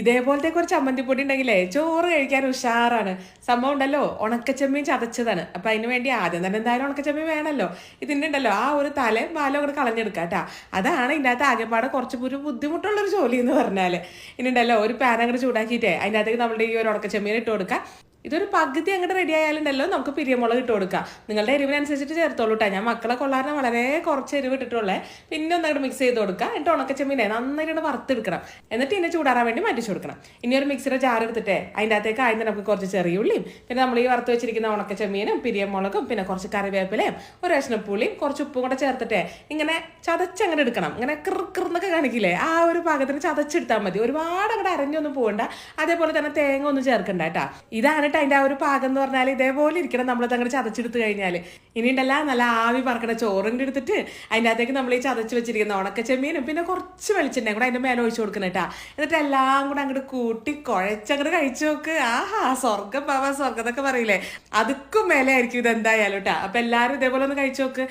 ഇതേപോലത്തെ കുറച്ച് അമ്മന്തിപ്പൊടി ഉണ്ടെങ്കിലേ ചോറ് കഴിക്കാൻ ഉഷാറാണ്. സംഭവം ഉണ്ടല്ലോ ഉണക്കച്ചമ്മീൻ ചതച്ചതാണ്. അപ്പൊ അതിന് വേണ്ടി ആദ്യം തന്നെ എന്തായാലും ഉണക്കച്ചമ്മീൻ വേണമല്ലോ ഇതിന്റെ ഉണ്ടല്ലോ ആ ഒരു തലയും പാലും കൂടെ കളഞ്ഞെടുക്കാം കേട്ടോ അതാണ് ഇതിന്റെ അകത്ത് ആകെപ്പാടെ കുറച്ച് ഒരു ബുദ്ധിമുട്ടുള്ളൊരു ജോലി എന്ന് പറഞ്ഞാൽ. ഇനി ഉണ്ടല്ലോ ഒരു പാൻ അങ്ങോട്ട് ചൂടാക്കിയിട്ടേ അതിന്റെ അകത്തേക്ക് നമ്മുടെ ഈ ഒരു ഉണക്കച്ചമ്മീൻ ഇട്ട് കൊടുക്കാം. ഇതൊരു പകുതി അങ്ങോട്ട് റെഡി ആയാലുണ്ടല്ലോ. നമുക്ക് പിരിയമുളക് ഇട്ട് കൊടുക്കാം. നിങ്ങളുടെ എരിവിനനുസരിച്ചിട്ട് ചേർത്തോളൂ കേട്ടോ ഞാൻ മക്കളെ കൊള്ളാറിന് വളരെ കുറച്ച് എരിവ് ഇട്ടിട്ടുള്ളേ. പിന്നെ ഒന്ന് അങ്ങോട്ട് മിക്സ് ചെയ്ത് കൊടുക്കുക എന്നിട്ട് ഉണക്കച്ചെമ്മീനെ നന്നായിട്ട് വറുത്തെടുക്കണം. എന്നിട്ട് ഇതിനെ ചൂടാറാൻ വേണ്ടി മാറ്റിച്ചു കൊടുക്കണം. ഇനി ഒരു മിക്സിയുടെ ജാർ എടുത്തിട്ട് അതിന്റെ അകത്തേക്ക് ആദ്യം നമുക്ക് കുറച്ച് ചെറിയ ഉള്ളിയും പിന്നെ നമ്മൾ ഈ വറുത്ത് വെച്ചിരിക്കുന്ന ഉണക്കച്ചെമ്മീനും പിരിയമുളകും പിന്നെ കുറച്ച് കറിവേപ്പിലയും ഒരു കഷ്ണപ്പുളിയും കുറച്ച് ഉപ്പും കൂടെ ചേർത്തിട്ട് ഇങ്ങനെ ചതച്ചങ്ങനെ എടുക്കണം. ഇങ്ങനെ കൃക്കൃന്നൊക്കെ കാണിക്കില്ലേ? ആ ഒരു പാകത്തിന് ചതച്ചെടുത്താൽ മതി. ഒരുപാട് അങ്ങോട്ട് അരഞ്ഞൊന്നും പോകണ്ട അതേപോലെ തന്നെ തേങ്ങ ഒന്നും ചേർക്കണ്ട കേട്ടാ ഇതാണ് കേട്ടോ അതിന്റെ ആ ഒരു പാകം എന്ന് പറഞ്ഞാൽ ഇതേപോലെ ഇരിക്കണം. നമ്മൾ അങ്ങോട്ട് ചതച്ചെടുത്ത് കഴിഞ്ഞാൽ ഇനി ഉണ്ടല്ല നല്ല ആവി പറക്കണ ചോറിന്റെ എടുത്തിട്ട് അതിന്റെ അകത്തേക്ക് നമ്മൾ ഈ ചതച്ച് വെച്ചിരിക്കുന്ന ഉണക്ക ചെമ്മീനും പിന്നെ കുറച്ച് വെളിച്ചെണ്ണയും കൂടെ അതിന്റെ മേലെ ഒഴിച്ചു കൊടുക്കണം കേട്ടാ എന്നിട്ട് എല്ലാം കൂടെ അങ്ങോട്ട് കൂട്ടി കുഴച്ചങ്ങോട്ട് കഴിച്ചു നോക്ക്. ആഹാ സ്വർഗം പാവാ സ്വർഗം എന്നൊക്കെ പറയില്ലേ. അതുക്കും മേലെ ആയിരിക്കും ഇത് എന്തായാലും കേട്ടാ അപ്പൊ എല്ലാവരും ഇതേപോലെ ഒന്ന് കഴിച്ചു നോക്ക്.